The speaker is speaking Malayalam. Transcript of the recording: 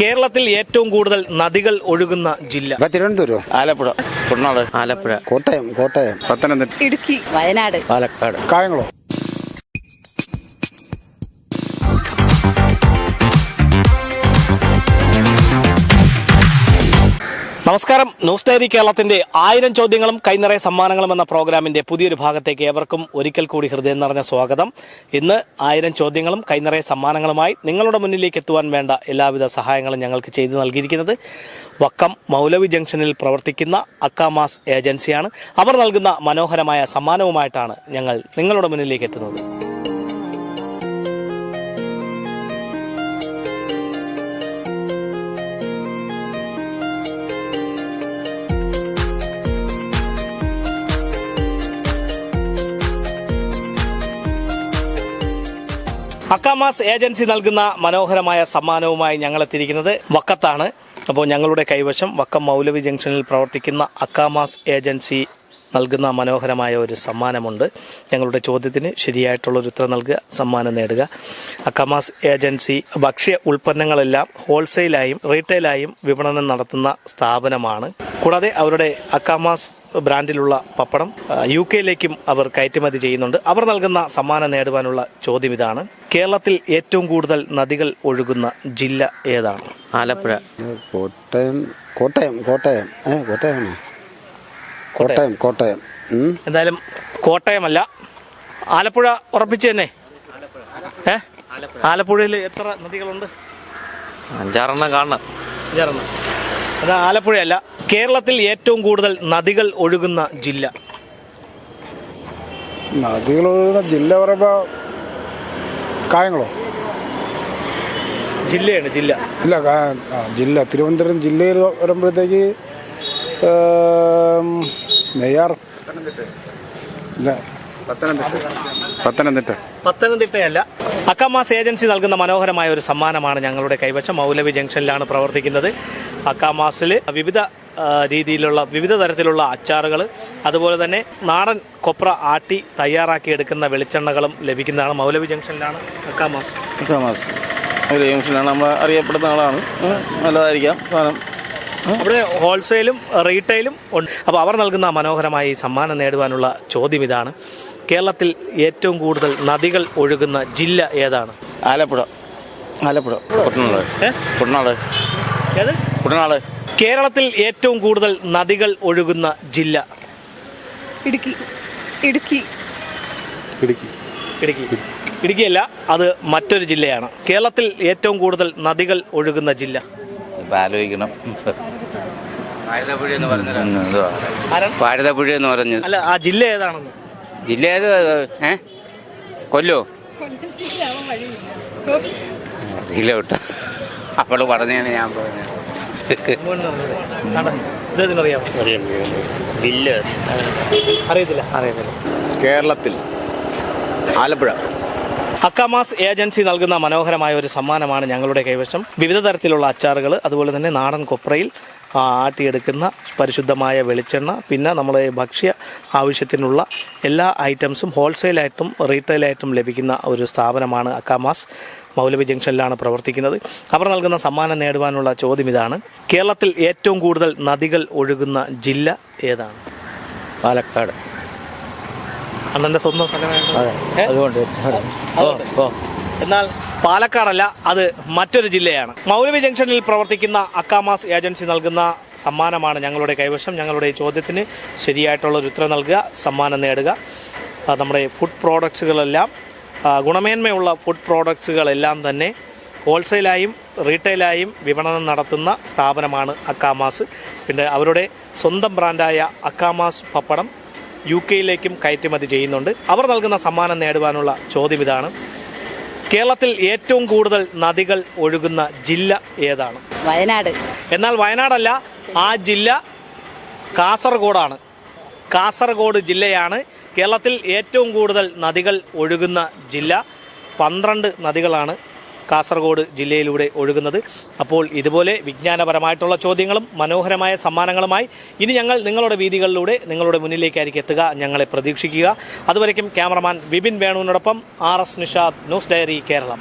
കേരളത്തിൽ ഏറ്റവും കൂടുതൽ നദികൾ ഒഴുകുന്ന ജില്ല? തിരുവനന്തപുരം? ആലപ്പുഴ. കുട്ടനാട്. ആലപ്പുഴ. കോട്ടയം കോട്ടയം. പത്തനംതിട്ട. ഇടുക്കി വയനാട്. പാലക്കാട്. കായംകുളം. നമസ്കാരം. ന്യൂസ് ഡയറി കേരളത്തിന്റെ ആയിരം ചോദ്യങ്ങളും കൈനിറയ സമ്മാനങ്ങളും എന്ന പ്രോഗ്രാമിന്റെ പുതിയൊരു ഭാഗത്തേക്ക് ഏവർക്കും ഒരിക്കൽ കൂടി ഹൃദയം നിറഞ്ഞ സ്വാഗതം. ഇന്ന് ആയിരം ചോദ്യങ്ങളും കൈനിറയ സമ്മാനങ്ങളുമായി നിങ്ങളുടെ മുന്നിലേക്ക് എത്തുവാൻ വേണ്ട എല്ലാവിധ സഹായങ്ങളും ഞങ്ങൾക്ക് ചെയ്തു നൽകിയിരിക്കുന്നത് വക്കം മൗലവി ജംഗ്ഷനിൽ പ്രവർത്തിക്കുന്ന അക്കാമാസ് ഏജൻസിയാണ്. അവർ നൽകുന്ന മനോഹരമായ സമ്മാനവുമായിട്ടാണ് ഞങ്ങൾ നിങ്ങളുടെ മുന്നിലേക്ക് എത്തുന്നത്. അക്കാമാസ് ഏജൻസി നൽകുന്ന മനോഹരമായ സമ്മാനവുമായി ഞങ്ങൾ എത്തിയിരിക്കുന്നത് വക്കത്താണ്. അപ്പോൾ ഞങ്ങളുടെ കൈവശം വക്കം മൗലവി ജംഗ്ഷനിൽ പ്രവർത്തിക്കുന്ന അക്കാമാസ് ഏജൻസി നൽകുന്ന മനോഹരമായ ഒരു സമ്മാനമുണ്ട്. ഞങ്ങളുടെ ചോദ്യത്തിന് ശരിയായിട്ടുള്ളൊരു ഉത്തരം നൽകുക സമ്മാനം നേടുക. അക്കാമാസ് ഏജൻസി ഭക്ഷ്യ ഉൽപ്പന്നങ്ങളെല്ലാം ഹോൾസെയിലായും റീറ്റെയിലായും വിപണനം നടത്തുന്ന സ്ഥാപനമാണ്. കൂടാതെ അവരുടെ അക്കാമാസ് ബ്രാൻഡിലുള്ള പപ്പടം യു കെയിലേക്കും അവർ കയറ്റുമതി ചെയ്യുന്നുണ്ട്. അവർ നൽകുന്ന സമ്മാനം നേടുവാനുള്ള ചോദ്യം ഇതാണ്. കേരളത്തിൽ ഏറ്റവും കൂടുതൽ നദികൾ ഒഴുകുന്ന ജില്ല ഏതാണ്? ആലപ്പുഴ. കോട്ടയം കോട്ടയം കോട്ടയം. കോട്ടയം കോട്ടയം. കോട്ടയം എന്തായാലും കോട്ടയമല്ല. ആലപ്പുഴ ഉറപ്പിച്ചു തന്നെ. ഏ? ആലപ്പുഴയിൽ എത്ര നദികളുണ്ട്? അഞ്ചാറെണ്ണം കാണണം. അഞ്ചാറെണ്ണം. അത് ആലപ്പുഴയല്ല. കേരളത്തിൽ ഏറ്റവും കൂടുതൽ നദികൾ ഒഴുകുന്ന ജില്ല. നദികൾ ഒഴുകുന്ന ജില്ല പറയുമ്പോൾ കായംകുളം. ജില്ലയാണ് ജില്ല. ഇല്ല ജില്ല. തിരുവനന്തപുരം ജില്ലയിൽ വരുമ്പോഴത്തേക്ക് നെയ്യാർ. ഇല്ല. പത്തനംതിട്ട. പത്തനംതിട്ടയല്ല. അക്കമാസ് ഏജൻസി നൽകുന്ന മനോഹരമായ ഒരു സമ്മാനമാണ് ഞങ്ങളുടെ കൈവശം. മൗലവി ജംഗ്ഷനിലാണ് പ്രവർത്തിക്കുന്നത്. അക്കാമാസിൽ വിവിധ രീതിയിലുള്ള വിവിധ തരത്തിലുള്ള അച്ചാറുകൾ അതുപോലെ തന്നെ നാടൻ കൊപ്ര ആട്ടി തയ്യാറാക്കി എടുക്കുന്ന വെളിച്ചെണ്ണകളും ലഭിക്കുന്നതാണ് മൗലവി ജംഗ്ഷനിലാണ് അക്കാമാസ്. അക്കാമാസ്. മൗലവി ജംഗ്ഷനിലാണ്. നമ്മൾ അറിയപ്പെടുന്ന ആളാണ്. നല്ലതായിരിക്കാം സാധനം. അവിടെ ഹോൾസെയിലും റീറ്റെയിലും ഉണ്ട്. അപ്പോൾ അവർ നൽകുന്ന മനോഹരമായ ഈ സമ്മാനം നേടുവാനുള്ള ചോദ്യം ഇതാണ്. കേരളത്തിൽ ഏറ്റവും കൂടുതൽ നദികൾ ഒഴുകുന്ന ജില്ല ഏതാണ്? ആലപ്പുഴ. ആലപ്പുഴ. കുട്ടനാട്. കുട്ടനാട്. ഏത്? കുട്ടനാട് കേരളത്തിൽ ഏറ്റവും കൂടുതൽ നദികൾ ഒഴുകുന്ന ജില്ല? ഇടുക്കി. ഇടുക്കി. ഇടുക്കി. ഇടുക്കി. ഇടുക്കിയല്ല അത് മറ്റൊരു ജില്ലയാണ്. കേരളത്തിൽ ഏറ്റവും കൂടുതൽ നദികൾ ഒഴുകുന്ന ജില്ല? ആലോചിക്കണം. ഭാരതപ്പുഴ എന്ന് പറഞ്ഞത്. പറഞ്ഞത് അല്ല ആ ജില്ല ഏതാണെന്ന്? ജില്ല ഏത് ഏ? കൊല്ലോ? അറിയില്ല കേട്ടോ അപ്പോൾ പറഞ്ഞാണ് ഞാൻ പറഞ്ഞത് ജില്ല അറിയത്തില്ല അറിയത്തില്ല കേരളത്തിൽ ആലപ്പുഴ. അക്കാമാസ് ഏജൻസി നൽകുന്ന മനോഹരമായ ഒരു സമ്മാനമാണ് ഞങ്ങളുടെ കൈവശം. വിവിധ തരത്തിലുള്ള അച്ചാറുകൾ അതുപോലെ തന്നെ നാടൻ കൊപ്രയിൽ ആട്ടിയെടുക്കുന്ന പരിശുദ്ധമായ വെളിച്ചെണ്ണ പിന്നെ നമ്മുടെ ഭക്ഷ്യ ആവശ്യത്തിനുള്ള എല്ലാ ഐറ്റംസും ഹോൾസെയിലായിട്ടും റീറ്റെയിലായിട്ടും ലഭിക്കുന്ന ഒരു സ്ഥാപനമാണ് അക്കാമാസ് മൗലവി ജംഗ്ഷനിലാണ് പ്രവർത്തിക്കുന്നത്. അവർ നൽകുന്ന സമ്മാനം നേടുവാനുള്ള ചോദ്യം ഇതാണ്. കേരളത്തിൽ ഏറ്റവും കൂടുതൽ നദികൾ ഒഴുകുന്ന ജില്ല ഏതാണ്? പാലക്കാട്. അണ്ണന്റെ സ്വന്തം സ്ഥലമായിട്ട് എന്നാൽ പാലക്കാടല്ല അത് മറ്റൊരു ജില്ലയാണ്. മൗലവി ജംഗ്ഷനിൽ പ്രവർത്തിക്കുന്ന അക്കാമാസ് ഏജൻസി നൽകുന്ന സമ്മാനമാണ് ഞങ്ങളുടെ കൈവശം. ഞങ്ങളുടെ ഈ ചോദ്യത്തിന് ശരിയായിട്ടുള്ള ഒരു ഉത്തരം നൽകുക സമ്മാനം നേടുക. നമ്മുടെ ഫുഡ് പ്രോഡക്ട്സുകളെല്ലാം ഗുണമേന്മയുള്ള ഫുഡ് പ്രോഡക്ട്സുകളെല്ലാം തന്നെ ഹോൾസെയിലായും റീറ്റെയിലായും വിപണനം നടത്തുന്ന സ്ഥാപനമാണ് അക്കാമാസ്. പിന്നെ അവരുടെ സ്വന്തം ബ്രാൻഡായ അക്കാമാസ് പപ്പടം യു കെയിലേക്കും കയറ്റുമതി ചെയ്യുന്നുണ്ട്. അവർ നൽകുന്ന സമ്മാനം നേടുവാനുള്ള ചോദ്യം ഇതാണ്. കേരളത്തിൽ ഏറ്റവും കൂടുതൽ നദികൾ ഒഴുകുന്ന ജില്ല ഏതാണ്? വയനാട്. എന്നാൽ വയനാടല്ല ആ ജില്ല കാസർഗോഡാണ്. കാസർഗോഡ് ജില്ലയാണ് കേരളത്തിൽ ഏറ്റവും കൂടുതൽ നദികൾ ഒഴുകുന്ന ജില്ല. പന്ത്രണ്ട് നദികളാണ് കാസർഗോഡ് ജില്ലയിലൂടെ ഒഴുകുന്നത്. അപ്പോൾ ഇതുപോലെ വിജ്ഞാനപരമായിട്ടുള്ള ചോദ്യങ്ങളും മനോഹരമായ സമ്മാനങ്ങളുമായി ഇനി ഞങ്ങൾ നിങ്ങളുടെ വീതികളിലൂടെ നിങ്ങളുടെ മുന്നിലേക്കായിരിക്കും എത്തുക. ഞങ്ങളെ പ്രതീക്ഷിക്കുക. അതുവരയ്ക്കും cameraman Vipin വേണുവിനോടൊപ്പം R S Nishad news diary Keralam.